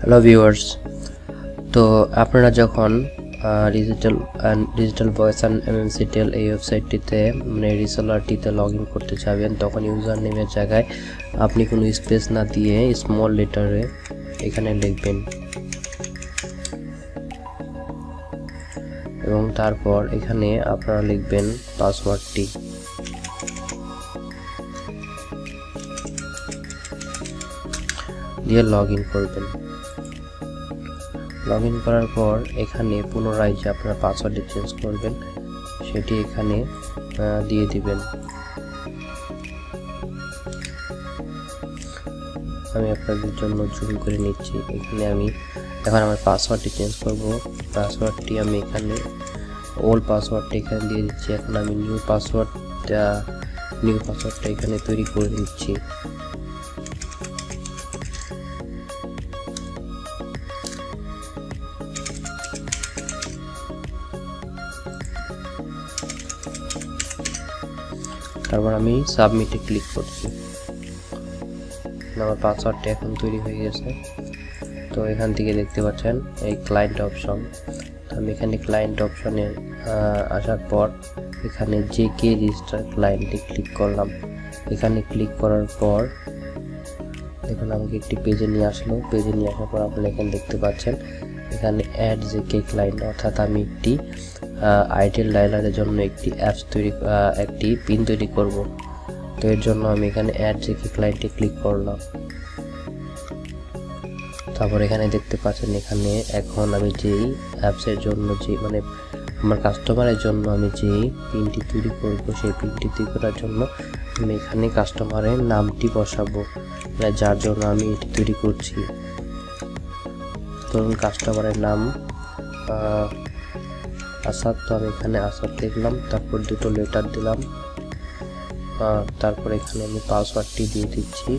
Hello viewers তো আপনারা যখন ডিজিটাল ডিজিটাল ভয়েস অ্যান্ড এমএমসিটেল এই ওয়েবসাইটটিতে মানে রিসেলারটিতে লগ ইন করতে চাইবেন, তখন ইউজার নেমের জায়গায় আপনি কোনো স্পেস না দিয়ে স্মল লেটারে এখানে লিখবেন। এবং তারপর এখানে আপনারা লিখবেন পাসওয়ার্ডটি দিয়ে লগ ইন করবেন লগ ইন করার পর এখানে পুনরায় যে আপনার পাসওয়ার্ডটি চেঞ্জ করবেন, সেটি এখানে দিয়ে দিবেন। আমি আপনাদের জন্য জুম করে নিচ্ছি। এখানে আমি, এখন আমার পাসওয়ার্ডটি চেঞ্জ করব। পাসওয়ার্ডটি আমি এখানে ওল্ড পাসওয়ার্ডটা এখানে দিয়ে দিচ্ছি। এখন আমি নিউ পাসওয়ার্ডটা নিউ পাসওয়ার্ডটা এখানে তৈরি করে দিচ্ছি। তারপর আমি সাবমিটে ক্লিক করছি। আমার পাসওয়ার্ডটা এখন তৈরি হয়ে গেছে। তো এখান থেকে দেখতে পাচ্ছেন এই ক্লায়েন্ট অপশন আমি এখানে ক্লায়েন্ট অপশনে আসার পর এখানে যে কে রেজিস্টার ক্লায়েন্টে ক্লিক করলাম। এখানে ক্লিক করার পর দেখুন আমাকে একটি পেজে নিয়ে আসলো। পেজে নিয়ে আসার পর আপনারা এখানে দেখতে পাচ্ছেন এখানে অ্যাড যে কে ক্লায়েন্ট অর্থাৎ আমি একটি আইটেল ডায়লারের জন্য একটি অ্যাপস তৈরি একটি পিন তৈরি করব। তো এর জন্য আমি এখানে অ্যাড যে কে ক্লায়েন্টে ক্লিক করলাম। তারপর এখানে দেখতে পাচ্ছেন এখানে এখন আমি যেই অ্যাপসের জন্য যে মানে আমার কাস্টমারের জন্য আমি যে পিনটি তৈরি করব, সেই পিনটি তৈরি করার জন্য আমি এখানে কাস্টমারের নামটি বসাবো। মানে যার জন্য আমি এটি তৈরি করছি। ধরুন কাস্টমারের নাম আসাদ তো আমি এখানে আসাদ লিখলাম তারপর দুটো লেটার দিলাম তারপর এখানে আমি পাসওয়ার্ডটি দিয়ে দিচ্ছি।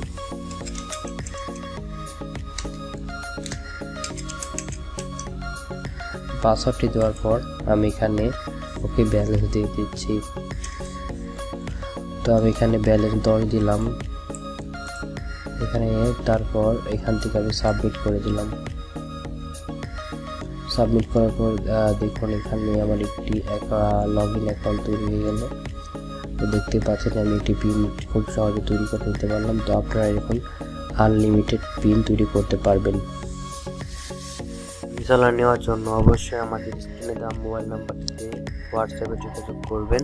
পাসওয়ার্ডটি দেওয়ার পর আমি এখানে ওকে ব্যালেন্স দিয়ে দিচ্ছি। তো আমি এখানে ব্যালেন্স দশ দিলাম। এখানে তারপর এখান থেকে আমি সাবমিট করে দিলাম। সাবমিট করার পর দেখুন, এখানে আমার একটি লগ ইন অ্যাকাউন্ট তৈরি হয়ে গেল। তো দেখতে পাচ্ছেন, আমি একটি পিন খুব সহজে তৈরি করে নিতে পারলাম। তো আপনারা এরকম আনলিমিটেড পিন তৈরি করতে পারবেন। রিসালার নেওয়ার জন্য অবশ্যই আমাদের স্ক্রিনে দেওয়া মোবাইল নাম্বারটিতে হোয়াটসঅ্যাপে যোগাযোগ করবেন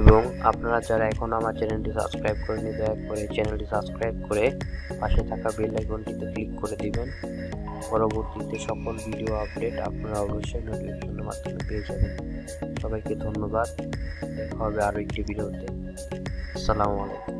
এবং আপনারা যারা এখন আমার চ্যানেলটি সাবস্ক্রাইব করেনি দয়া করে চ্যানেলটি সাবস্ক্রাইব করে পাশে থাকা বেল আইকনটিতে ক্লিক করে দিবেন। পরবর্তীতে সকল ভিডিও আপডেট আপনারা অবশ্যই নোটিফিকেশনের মাধ্যমে পেয়ে যাবেন। সবাইকে ধন্যবাদ। দেখা হবে আরও একটি ভিডিওতে। আসসালামু আলাইকুম।